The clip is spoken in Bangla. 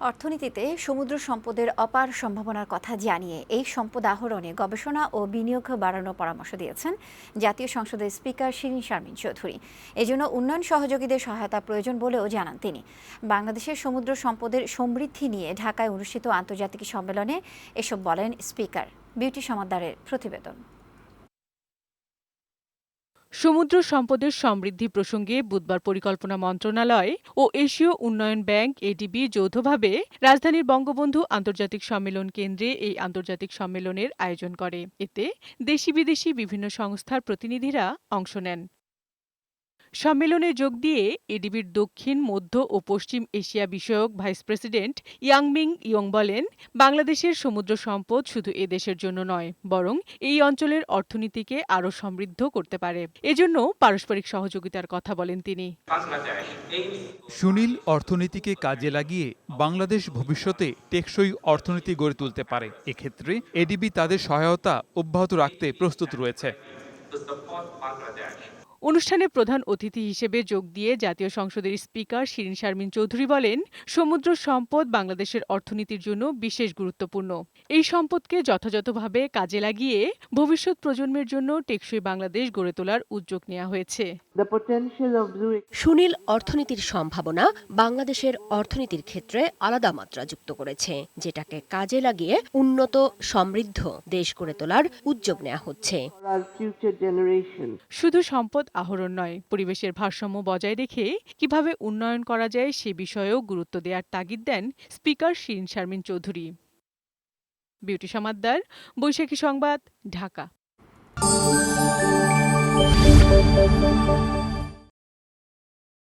অর্থনীতিতে সমুদ্র সম্পদের অপার সম্ভাবনার কথা জানিয়ে এই সম্পদ আহরণে গবেষণা ও বিনিয়োগ বাড়ানোর পরামর্শ দিয়েছেন জাতীয় সংসদের স্পিকার শিরিন শারমিন চৌধুরী। এজন্য উন্নয়ন সহযোগীদের সহায়তা প্রয়োজন বলেও জানান তিনি। বাংলাদেশের সমুদ্র সম্পদের সমৃদ্ধি নিয়ে ঢাকায় অনুষ্ঠিত আন্তর্জাতিক সম্মেলনে এসব বলেন স্পিকার। বিউটি সমাদ্দারের প্রতিবেদন। সমুদ্র সম্পদের সমৃদ্ধি প্রসঙ্গে বুধবার পরিকল্পনা মন্ত্রণালয় ও এশীয় উন্নয়ন ব্যাংক এডিবি যৌথভাবে রাজধানীর বঙ্গবন্ধু আন্তর্জাতিক সম্মেলন কেন্দ্রে এই আন্তর্জাতিক সম্মেলনের আয়োজন করে। এতে দেশি বিদেশি বিভিন্ন সংস্থার প্রতিনিধিরা অংশ নেন। সম্মেলনে যোগ দিয়ে এডিবির দক্ষিণ, মধ্য ও পশ্চিম এশিয়া বিষয়ক ভাইস প্রেসিডেন্ট ইয়াংমিং ইয়ং বলেন, বাংলাদেশের সমুদ্র সম্পদ শুধু এ দেশের জন্য নয়, বরং এই অঞ্চলের অর্থনীতিকে আরও সমৃদ্ধ করতে পারে। এজন্য পারস্পরিক সহযোগিতার কথা বলেন তিনি। সুনীল অর্থনীতিকে কাজে লাগিয়ে বাংলাদেশ ভবিষ্যতে টেকসই অর্থনীতি গড়ে তুলতে পারে। এক্ষেত্রে এডিবি তাদের সহায়তা অব্যাহত রাখতে প্রস্তুত রয়েছে। অনুষ্ঠানে প্রধান অতিথি হিসেবে যোগ দিয়ে জাতীয় সংসদের স্পিকার শিরিন শারমিন চৌধুরী বলেন সমুদ্র সম্পদ বাংলাদেশের অর্থনীতির জন্য বিশেষ গুরুত্বপূর্ণ। এই সম্পদকে যথাযথভাবে কাজে লাগিয়ে ভবিষ্যৎ প্রজন্মের জন্য টেকসই বাংলাদেশ গড়ে তোলার উদ্যোগ নেওয়া হয়েছে। সুনীল অর্থনীতির সম্ভাবনা বাংলাদেশের অর্থনীতির ক্ষেত্রে আলাদা মাত্রা যুক্ত করেছে যেটাকে কাজে লাগিয়ে উন্নত সমৃদ্ধ দেশ গড়ে তোলার উদ্যোগ নেওয়া হচ্ছে। শুধু. শুধু সম্পদ আহরণ নয়। পরিবেশের ভারসাম্য বজায় রেখে কীভাবে উন্নয়ন করা যায় সে বিষয়েও গুরুত্ব দেওয়ার তাগিদ দেন স্পিকার শিরিন শারমিন চৌধুরী। বিউটি সমাদ্দার, বৈশাখী সংবাদ, ঢাকা।